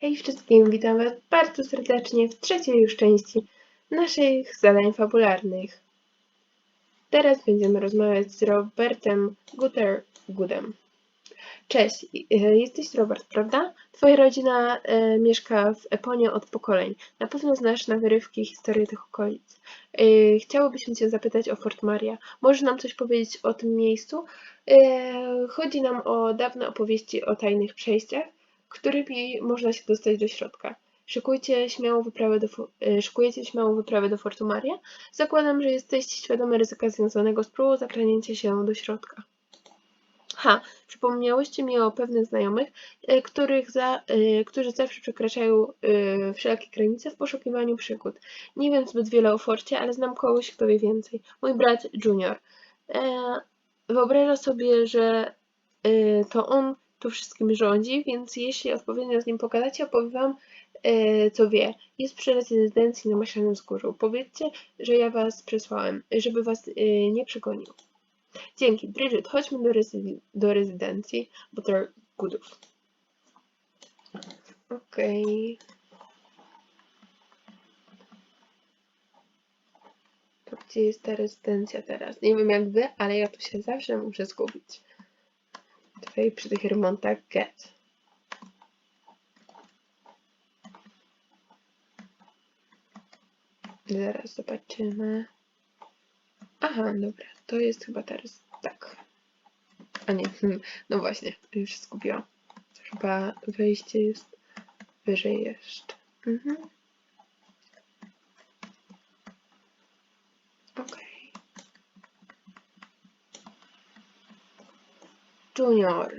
Hej wszystkim, witam Was bardzo serdecznie w trzeciej już części naszych zadań fabularnych. Teraz będziemy rozmawiać z Robertem Guttergoodem. Cześć, e, jesteś Robert, prawda? Twoja rodzina e, mieszka w Eponie od pokoleń. Na pewno znasz na wyrywki historię tych okolic. E, chciałobyśmy Cię zapytać o Fort Maria. Możesz nam coś powiedzieć o tym miejscu? E, chodzi nam o dawne opowieści o tajnych przejściach, którymi można się dostać do środka. Szykujcie śmiałą wyprawę do, e, szykujecie śmiałą wyprawę do Fortu Maria? Zakładam, że jesteście świadome ryzyka związanego z próbą zakranięcia się do środka. Ha, przypomniałyście mi o pewnych znajomych, e, których za, e, którzy zawsze przekraczają wszelkie granice w poszukiwaniu przygód. Nie wiem zbyt wiele o Forcie, ale znam kogoś, kto wie więcej. Mój brat Junior. Wyobraża sobie, że to on tu wszystkim rządzi, więc jeśli odpowiednio z nim pogadacie, opowie wam, e, co wie. Jest przy rezydencji na Maślanym Wzgórzu. Powiedzcie, że ja was przesłałem, żeby was e, nie przegonił. Dzięki. Bridget, chodźmy do, rezy- do rezydencji Buttergoodów. Okej. To gdzie jest ta rezydencja teraz? Nie wiem jak wy, ale ja tu się zawsze muszę zgubić. Tutaj przy tych remontach get. Zaraz zobaczymy. Aha, dobra, to jest chyba teraz tak. A nie, no właśnie, już się zgubiłam. Chyba wejście jest wyżej jeszcze. Mhm. Okej. Junior,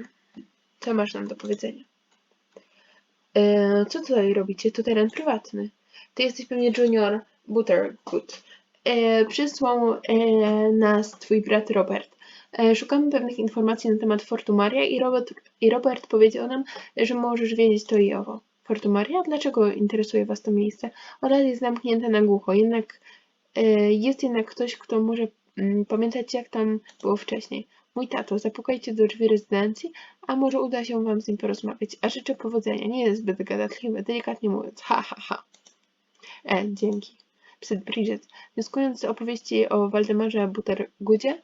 co masz nam do powiedzenia? E, co tutaj robicie? To teren prywatny. Ty jesteś pewnie Junior Buttergood. E, przysłał e, nas twój brat Robert. E, szukamy pewnych informacji na temat Fortu Maria i Robert, i Robert powiedział nam, że możesz wiedzieć to i owo. Fortu Maria? Dlaczego interesuje was to miejsce? Od jest zamknięte na głucho, jednak e, jest jednak ktoś, kto może mm, pamiętać jak tam było wcześniej. Mój tato, zapukajcie do drzwi rezydencji, a może uda się wam z nim porozmawiać. A życzę powodzenia. Nie jest zbyt gadatliwy, delikatnie mówiąc. Ha, ha, ha. E, dzięki. Przed Bridget. Wnioskując z opowieści o Waldemarze Buttergoodzie,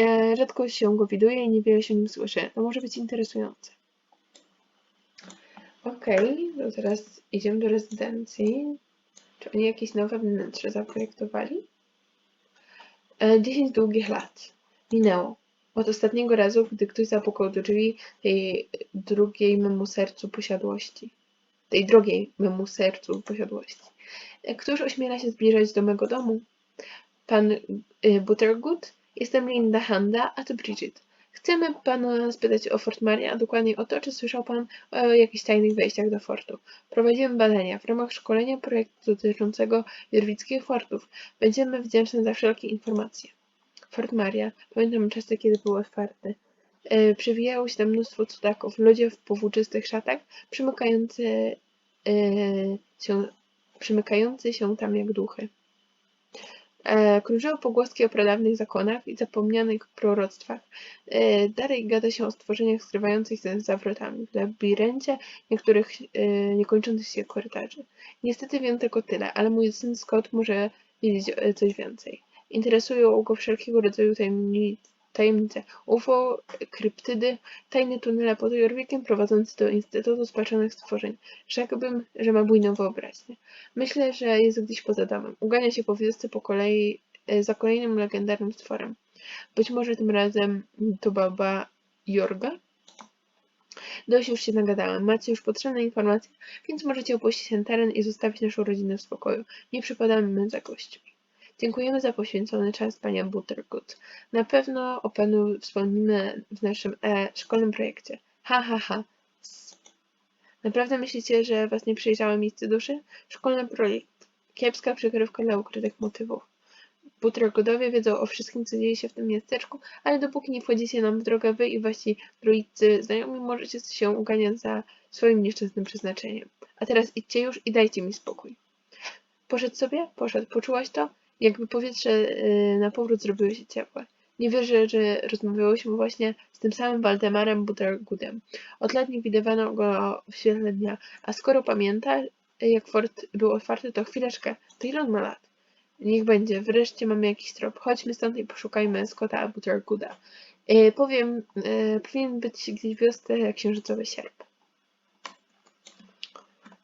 e, rzadko się go widuje i niewiele się nim słyszy. To może być interesujące. Okej, to teraz idziemy do rezydencji. Czy oni jakieś nowe wnętrze zaprojektowali? E, 10 długich lat. Minęło. Od ostatniego razu, gdy ktoś zapukał do drzwi tej drugiej memu sercu posiadłości. Tej drogiej memu sercu posiadłości. Któż ośmiela się zbliżać do mego domu? Pan y, Buttergood? Jestem Linda Handa, a to Bridget. Chcemy pana spytać o Fort Maria, a dokładnie o to, czy słyszał pan o jakichś tajnych wejściach do fortu. Prowadzimy badania w ramach szkolenia projektu dotyczącego jorwickich fortów. Będziemy wdzięczne za wszelkie informacje. Fort Maria. Pamiętam czasy, kiedy był otwarty. E, Przewijało się tam mnóstwo cudaków, ludzie w powłóczystych szatach, przymykający e, się, przymykający się tam jak duchy. E, krążyły pogłoski o pradawnych zakonach i zapomnianych proroctwach. Dalej gada się o stworzeniach skrywających się za wrotami, w labiryncie niektórych niekończących się korytarzy. Niestety wiem tylko tyle, ale mój syn Scott może wiedzieć coś więcej. Interesują go wszelkiego rodzaju tajemni- tajemnice. UFO, kryptydy, tajne tunele pod Jorwikiem prowadzące do Instytutu Spaczonych Stworzeń. Rzekłbym, że ma bujną wyobraźnię. Myślę, że jest gdzieś poza domem. Ugania się po wiosce po kolei e, za kolejnym legendarnym stworem. Być może tym razem to baba Jorga? Dość już się nagadałem. Macie już potrzebne informacje, więc możecie opuścić ten teren i zostawić naszą rodzinę w spokoju. Nie przypadamy za gośćmi. Dziękujemy za poświęcony czas, panie Buttergood. Na pewno o panu wspomnimy w naszym e, szkolnym projekcie. Ha, ha, ha. Naprawdę myślicie, że was nie przejrzałem miejsce duszy? Szkolny projekt. Kiepska przykrywka dla ukrytych motywów. Buttergoodowie wiedzą o wszystkim, co dzieje się w tym miasteczku, ale dopóki nie wchodzicie nam w drogę wy i wasi druidcy znajomi, możecie się uganiać za swoim nieszczęsnym przeznaczeniem. A teraz idźcie już i dajcie mi spokój. Poszedł sobie? Poszedł. Poczułaś to? Jakby powietrze yy, na powrót zrobiło się ciepłe. Nie wierzę, że rozmawiałyśmy właśnie z tym samym Waldemarem Buttergoodem. Od lat nie widywano go w świetle dnia, a skoro pamięta, jak fort był otwarty, to chwileczkę, to ile on ma lat? Niech będzie, wreszcie mamy jakiś trop. Chodźmy stąd i poszukajmy Scotta Buttergooda. E, powiem, e, powinien być gdzieś w wiosce księżycowy sierp.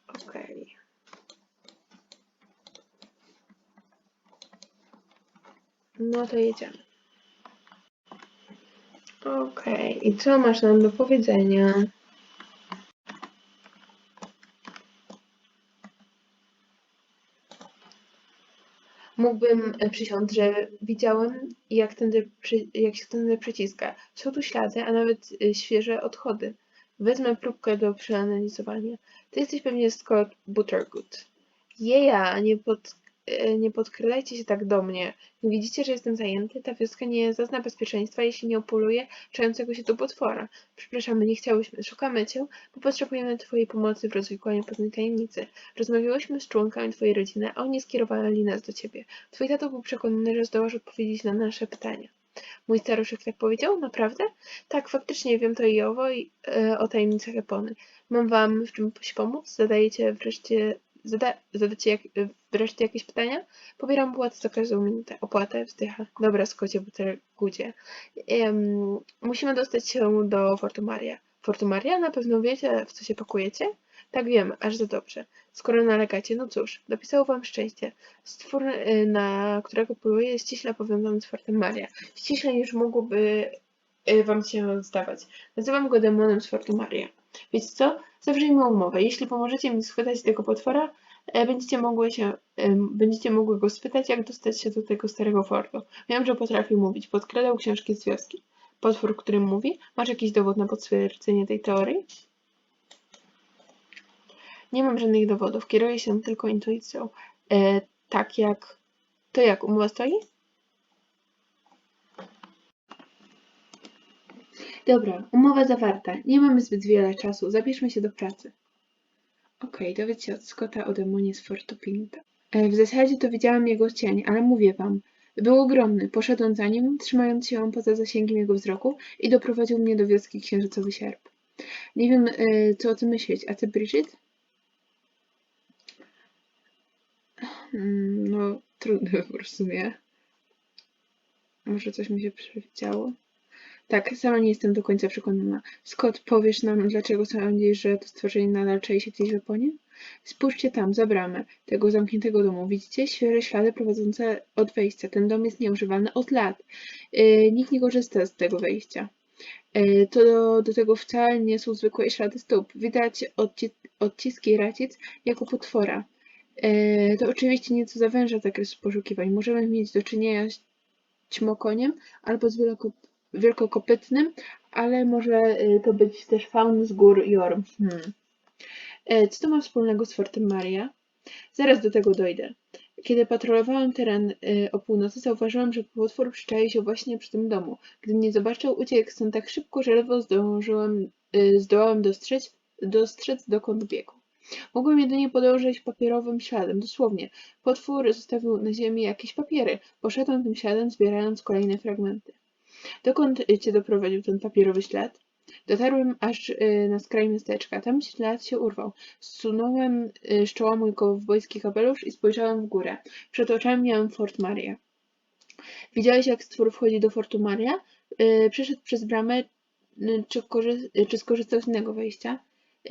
Okej. No to jedziemy. Okej, i co masz nam do powiedzenia? Mógłbym e, przysiąc, że widziałem, jak, tędy, jak się tędy przeciska. Są tu ślady, a nawet e, świeże odchody. Wezmę próbkę do przeanalizowania. Ty jesteś pewnie Scott Buttergood. Jeja, nie, pod, nie podkrylajcie się tak do mnie. Nie widzicie, że jestem zajęty? Ta wioska nie zazna bezpieczeństwa, jeśli nie opoluje czejącego się tu potwora. Przepraszamy, nie chciałyśmy. Szukamy cię, bo potrzebujemy twojej pomocy w rozwikłaniu pewnej tajemnicy. Rozmawiałyśmy z członkami twojej rodziny, a oni skierowali nas do ciebie. Twój tato był przekonany, że zdołasz odpowiedzieć na nasze pytania. Mój staruszek tak powiedział? Naprawdę? Tak, faktycznie wiem to i owo i, e, o tajemnicach Epony. Mam wam w czymś pomóc? Zadajecie wreszcie, zada, jak, wreszcie jakieś pytania? Pobieram opłatę za każdą minutę. Opłatę? Wzdycha. Dobra, Skocie Butergudzie. Um, musimy dostać się do Fortumaria. Fortumaria? Na pewno wiecie, w co się pakujecie? Tak wiem, aż za dobrze. Skoro nalegacie, no cóż, dopisało wam szczęście. Stwór, y, na którego poluję, jest ściśle powiązany z Fortem Maria. Ściśle niż mogłoby y, wam się zdawać. Nazywam go demonem z Fortu Maria. Wiecie co? Zawrzyjmy umowę. Jeśli pomożecie mi schwytać tego potwora, e, będziecie mogły się, będziecie mogły go spytać, jak dostać się do tego starego fortu. Wiem, że potrafił mówić. Podkradał książki z wioski. Potwór, którym mówi? Masz jakiś dowód na potwierdzenie tej teorii? Nie mam żadnych dowodów, kieruję się tylko intuicją. E, tak jak. To jak, umowa stoi? Dobra, umowa zawarta. Nie mamy zbyt wiele czasu, zabierzmy się do pracy. Okej, dowiedz się od Scotta o demonie z Fortu Pinta. E, w zasadzie to widziałam jego cień, ale mówię wam, był ogromny. Poszedłem za nim, trzymając się poza zasięgiem jego wzroku i doprowadził mnie do wioski Księżycowy Sierp. Nie wiem, e, co o tym myśleć. A ty, Bridget? Mm, No, trudny wybór w sumie. Może coś mi się przewidziało? Tak, sama nie jestem do końca przekonana. Scott, powiesz nam, dlaczego sądzisz, że to stworzenie nadal czai się gdzieś w Japonii? Spójrzcie tam, za bramę tego zamkniętego domu. Widzicie? Świeże ślady prowadzące od wejścia. Ten dom jest nieużywalny od lat. Yy, nikt nie korzysta z tego wejścia. Yy, to do, do tego wcale nie są zwykłe ślady stóp. Widać odci odciski racic jako potwora. Yy, to oczywiście nieco zawęża zakres poszukiwań. Możemy mieć do czynienia z ćmokoniem albo z wieloko, wielkokopytnym, ale może y, to być też faun z gór Jorm. Hmm. E, Co to ma wspólnego z Fortem Maria? Zaraz do tego dojdę. Kiedy patrolowałem teren y, o północy, zauważyłem, że potwór przyczaił się właśnie przy tym domu. Gdy mnie zobaczył, uciekł stąd tak szybko, że ledwo zdążyłem, y, zdołałem dostrzec, dostrzec dokąd biegł. Mogłem jedynie podążać papierowym śladem, dosłownie. Potwór zostawił na ziemi jakieś papiery. Poszedłem tym śladem, zbierając kolejne fragmenty. Dokąd cię doprowadził ten papierowy ślad? Dotarłem aż y, na skraj miasteczka. Tam ślad się urwał. Zsunąłem y, z czoła mój kowbojski kapelusz i spojrzałem w górę. Przed oczami miałem Fort Maria. Widziałeś, jak stwór wchodzi do Fortu Maria? Y, Przeszedł przez bramę, y, czy, y, czy skorzystał z innego wejścia?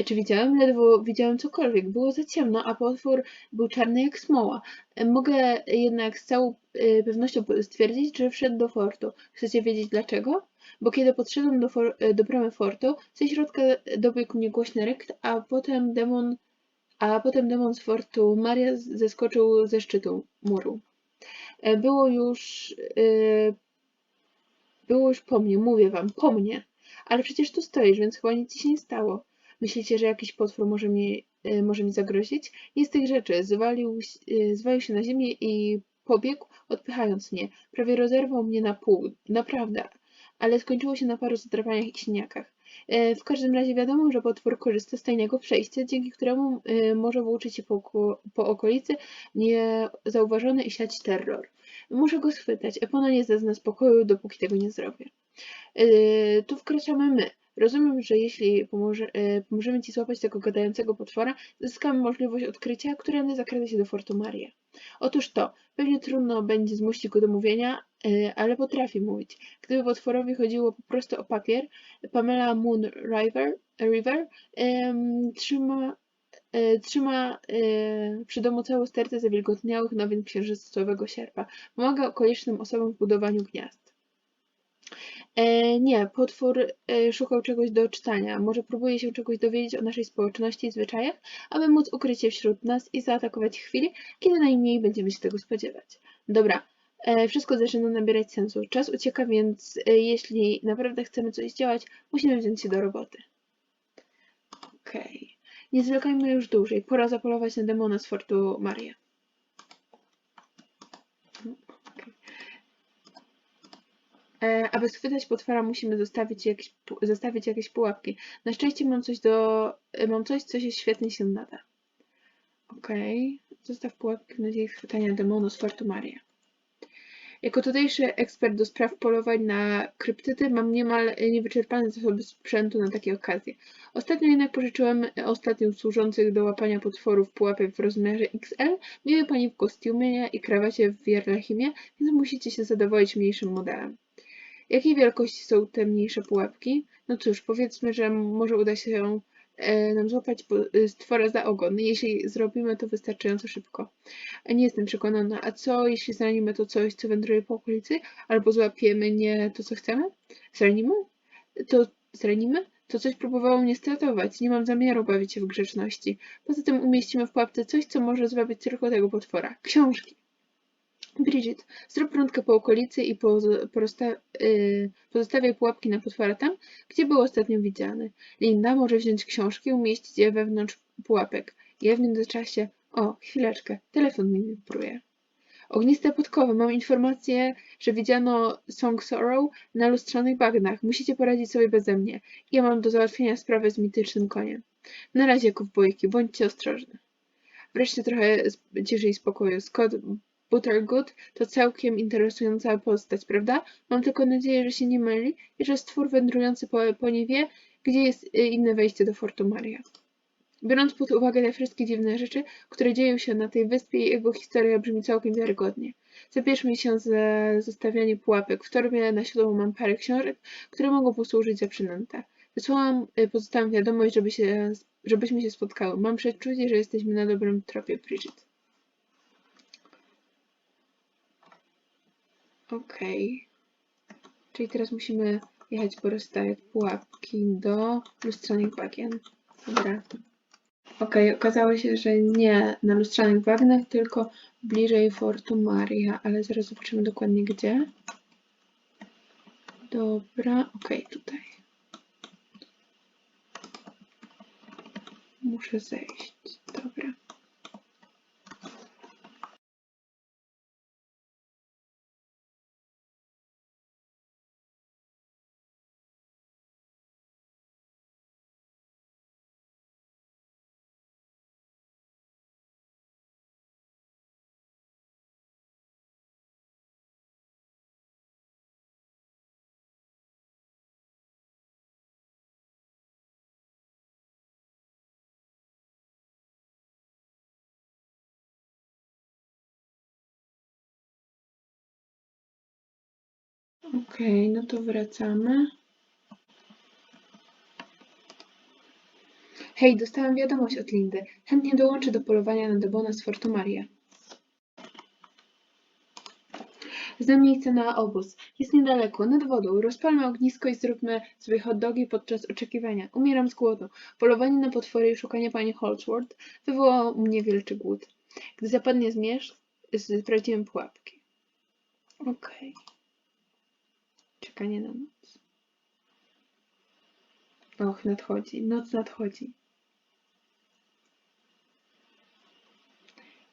Czy widziałem? Ledwo widziałem cokolwiek. Było za ciemno, a potwór był czarny jak smoła. Y, Mogę jednak z całą y, pewnością stwierdzić, że wszedł do fortu. Chcecie wiedzieć dlaczego? Bo kiedy podszedłem do, for, y, do bramy fortu, ze środka dobiegł mnie głośny rykt, a potem demon, a potem demon z fortu Maria zeskoczył ze szczytu muru. E, Było już, było już po mnie, mówię wam, po mnie. Ale przecież tu stoisz, więc chyba nic ci się nie stało. Myślicie, że jakiś potwór może mi, y, może mi zagrozić? Nie z tych rzeczy. Zwalił, y, zwalił się na ziemię i pobiegł, odpychając mnie. Prawie rozerwał mnie na pół. Naprawdę. Ale skończyło się na paru zadrapaniach i siniakach. E, W każdym razie wiadomo, że potwór korzysta z tajnego przejścia, dzięki któremu może włóczyć się po, po okolicy niezauważony i siać terror. Muszę go schwytać. Epona nie zazna spokoju, dopóki tego nie zrobię. Tu wkraczamy my. Rozumiem, że jeśli pomoże, yy, pomożemy ci złapać tego gadającego potwora, zyskamy możliwość odkrycia, którędy zakrada się do Fortu Maria. Otóż to, pewnie trudno będzie zmusić go do mówienia, yy, ale potrafi mówić. Gdyby potworowi chodziło po prostu o papier, Pamela Moon River, River ym, trzyma, yy, trzyma przy domu całą stertę zawilgotniałych nowin księżycowego sierpa. Pomaga okolicznym osobom w budowaniu gniazd. E, nie, potwór e, szukał czegoś do czytania. Może próbuje się czegoś dowiedzieć o naszej społeczności i zwyczajach, aby móc ukryć się wśród nas i zaatakować w chwili, kiedy najmniej będziemy się tego spodziewać. Dobra, e, wszystko zaczyna nabierać sensu. Czas ucieka, więc e, jeśli naprawdę chcemy coś działać, musimy wziąć się do roboty. Okej. Nie zwlekajmy już dłużej. Pora zapolować na demona z Fortu Maria. Okej. E, aby schwytać potwora, musimy zostawić jakieś, zostawić jakieś pułapki. Na szczęście mam coś do. e, Mam coś, co się świetnie się nada. Okej. Zostaw pułapki w nadziei schwytania demonu z Fortu Maria. Jako tutejszy ekspert do spraw polowań na kryptydy mam niemal niewyczerpane zasoby sprzętu na takie okazje. Ostatnio jednak pożyczyłem ostatnio służących do łapania potworów pułapek w rozmiarze XL. Miły pani w kostiumie i krawacie w Wierlachimie, więc musicie się zadowolić mniejszym modelem. Jakiej wielkości są te mniejsze pułapki? No cóż, powiedzmy, że może uda się e, nam złapać e, stwora za ogon, jeśli zrobimy to wystarczająco szybko. Nie jestem przekonana, a co jeśli zranimy to coś, co wędruje po okolicy, albo złapiemy nie to, co chcemy? Zranimy? To zranimy? To coś próbowało mnie stratować, nie mam zamiaru bawić się w grzeczności. Poza tym umieścimy w pułapce coś, co może zwabić tylko tego potwora. Książki. Bridget, zrób rundkę po okolicy i yy, pozostawiaj pułapki na potwora tam, gdzie był ostatnio widziany. Linda może wziąć książki i umieścić je wewnątrz pułapek. Ja w międzyczasie... O, chwileczkę, telefon mi wibruje. Ogniste podkowy. Mam informację, że widziano Song Sorrow na lustrzanych bagnach. Musicie poradzić sobie beze mnie. Ja mam do załatwienia sprawę z mitycznym koniem. Na razie, kowbojki, bądźcie ostrożne. Wreszcie trochę ciszy i spokoju. Scott Buttergood to całkiem interesująca postać, prawda? Mam tylko nadzieję, że się nie myli i że stwór wędrujący po Eponie wie, gdzie jest y, inne wejście do Fortu Maria. Biorąc pod uwagę te wszystkie dziwne rzeczy, które dzieją się na tej wyspie, jego historia brzmi całkiem wiarygodnie. Zabierzmy się za zostawianie pułapek. W torbie na siodło mam parę książek, które mogą posłużyć za przynętę. Wysłałam y, pozostałym wiadomość, żeby się, żebyśmy się spotkały. Mam przeczucie, że jesteśmy na dobrym tropie, Bridget. Okej. Czyli teraz musimy jechać porozstawiać pułapki do lustrzanych bagien. Dobra. Okej, okazało się, że nie na lustrzanych bagnach, tylko bliżej Fortu Maria, ale zaraz zobaczymy dokładnie gdzie. Dobra, okej, tutaj. Muszę zejść. Dobra. Okej, no to wracamy. Hej, dostałam wiadomość od Lindy. Chętnie dołączę do polowania na Debona z Fortu Maria. Znam miejsce na obóz. Jest niedaleko, nad wodą. Rozpalmy ognisko i zróbmy sobie hot dogi podczas oczekiwania. Umieram z głodu. Polowanie na potwory i szukanie pani Holdsworth wywołało u mnie wielczy głód. Gdy zapadnie zmierzch, sprawdziłem pułapki. Okej. Czekanie na noc. Och, nadchodzi. Noc nadchodzi.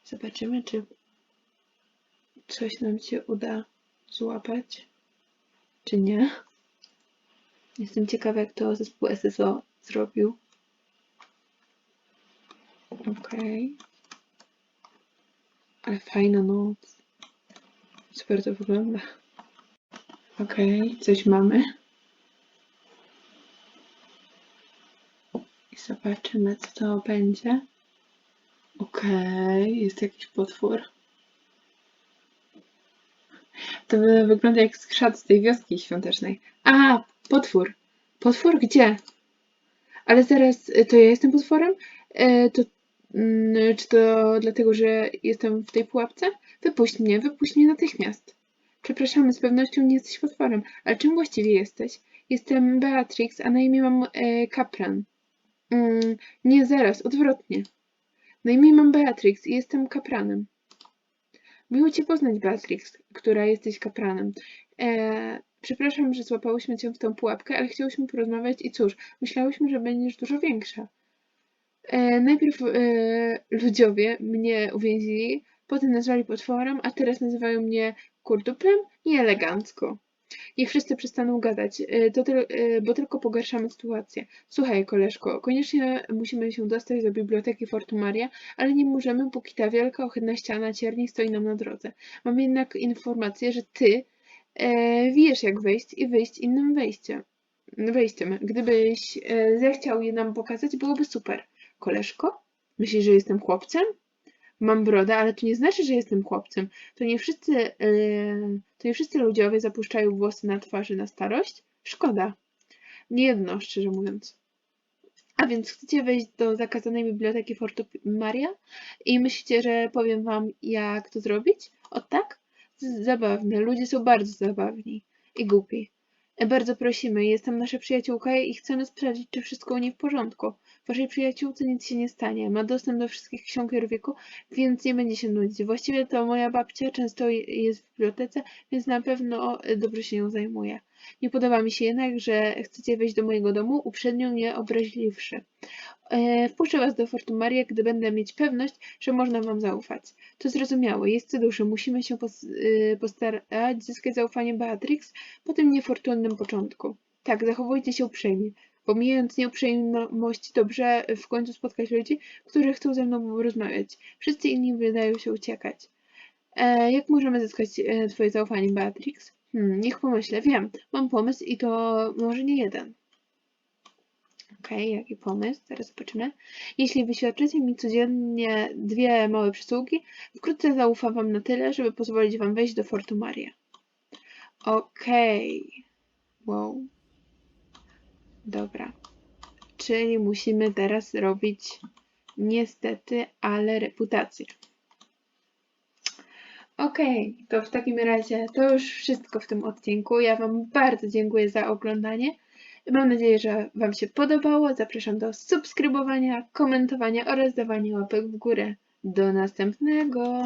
Zobaczymy, czy coś nam się uda złapać, czy nie. Jestem ciekawa, jak to zespół SSO zrobił. Okej. Ale fajna noc. Super to wygląda. Okej, coś mamy. I zobaczymy, co to będzie. Okej, jest jakiś potwór. To wy- wygląda jak skrzat z tej wioski świątecznej. A, potwór. Potwór gdzie? Ale zaraz, y, to ja jestem potworem? E, to, mm, czy to dlatego, że jestem w tej pułapce? Wypuść mnie, wypuść mnie natychmiast. Przepraszamy, z pewnością nie jesteś potworem, ale czym właściwie jesteś? Jestem Beatrix, a na imię mam e, Kapran. Mm, nie, zaraz, odwrotnie. Na imię mam Beatrix i jestem kapranem. Miło Cię poznać, Beatrix, która jesteś kapranem. E, przepraszam, że złapałyśmy Cię w tą pułapkę, ale chciałyśmy porozmawiać i cóż, myślałyśmy, że będziesz dużo większa. E, najpierw e, ludziowie mnie uwięzili, potem nazwali potworem, a teraz nazywają mnie kurduplem i elegancko. Niech wszyscy przestaną gadać, e, to tyl, e, bo tylko pogarszamy sytuację. Słuchaj, koleżko, koniecznie musimy się dostać do biblioteki Fortumaria, ale nie możemy, póki ta wielka, ohydna ściana cierni stoi nam na drodze. Mam jednak informację, że ty e, wiesz, jak wejść i wyjść innym wejściem. wejściem. Gdybyś e, zechciał je nam pokazać, byłoby super. Koleżko? Myślisz, że jestem chłopcem? Mam brodę, ale to nie znaczy, że jestem chłopcem. To nie wszyscy, yy, to nie wszyscy ludziowie zapuszczają włosy na twarzy na starość. Szkoda. Nie jedno, szczerze mówiąc. A więc chcecie wejść do zakazanej biblioteki Fortu Maria i myślicie, że powiem wam, jak to zrobić? O tak? Zabawne. Ludzie są bardzo zabawni i głupi. Bardzo prosimy, jestem nasza przyjaciółka i chcemy sprawdzić, czy wszystko u niej w porządku. Waszej przyjaciółce nic się nie stanie. Ma dostęp do wszystkich ksiąg wieku, więc nie będzie się nudzić. Właściwie to moja babcia często je- jest w bibliotece, więc na pewno e, dobrze się nią zajmuje. Nie podoba mi się jednak, że chcecie wejść do mojego domu, uprzednio mnie obraźliwszy. E, Wpuszczę was do Fortumaria, gdy będę mieć pewność, że można wam zaufać. To zrozumiałe, jest duszy. Musimy się y, postarać zyskać zaufanie Beatrix po tym niefortunnym początku. Tak, zachowujcie się uprzejmie. Pomijając nieuprzejmości, dobrze w końcu spotkać ludzi, którzy chcą ze mną rozmawiać. Wszyscy inni wydają się uciekać. E, jak możemy zyskać e, twoje zaufanie, Beatrix? Hmm, niech pomyślę. Wiem, mam pomysł i to może nie jeden. Okej, jaki pomysł? Zaraz zobaczymy. Jeśli wyświadczycie mi codziennie dwie małe przysługi, wkrótce zaufam wam na tyle, żeby pozwolić wam wejść do Fortumaria. Okej. Wow. Dobra. Czyli musimy teraz robić niestety, ale reputację. Okej, to w takim razie to już wszystko w tym odcinku. Ja Wam bardzo dziękuję za oglądanie. Mam nadzieję, że Wam się podobało. Zapraszam do subskrybowania, komentowania oraz dawania łapek w górę. Do następnego!